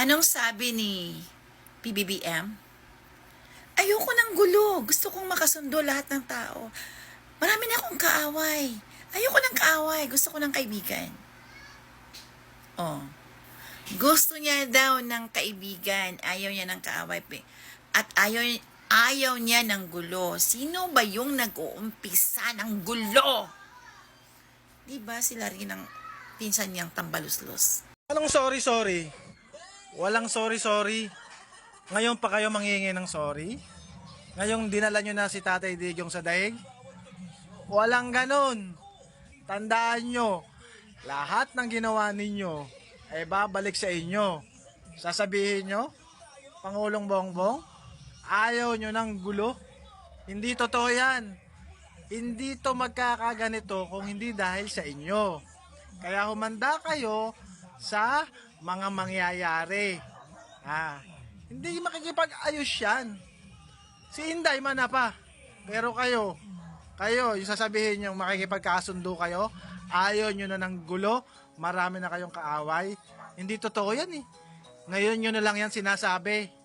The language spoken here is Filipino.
Anong sabi ni PBBM? Ayoko ng gulo. Gusto kong makasundo lahat ng tao. Marami na akong kaaway. Ayoko ng kaaway. Gusto ko ng kaibigan. Oh. Gusto niya daw ng kaibigan. Ayaw niya ng kaaway. At ayaw, ayaw niya ng gulo. Sino ba yung nag-uumpisa ng gulo? Di ba sila rin ang pinsan niyang tambaluslos? Anong sorry, sorry? Walang sorry, sorry. Ngayon pa kayo manghihingi ng sorry? Ngayong dinala nyo na si Tatay Digyong sa daig? Walang ganon. Tandaan nyo, lahat ng ginawa ninyo ay babalik sa inyo. Sasabihin nyo, Pangulong Bongbong, ayaw nyo ng gulo. Hindi totoo yan. Hindi to magkakaganito kung hindi dahil sa inyo. Kaya humanda kayo sa mga mangyayari. Ah, hindi makikipag-ayos yan. Si Inday man na pa. Pero kayo, kayo, yung sasabihin nyo makikipagkasundo kayo, ayaw nyo na ng gulo, marami na kayong kaaway. Hindi totoo yan eh. Ngayon nyo na lang yan sinasabi.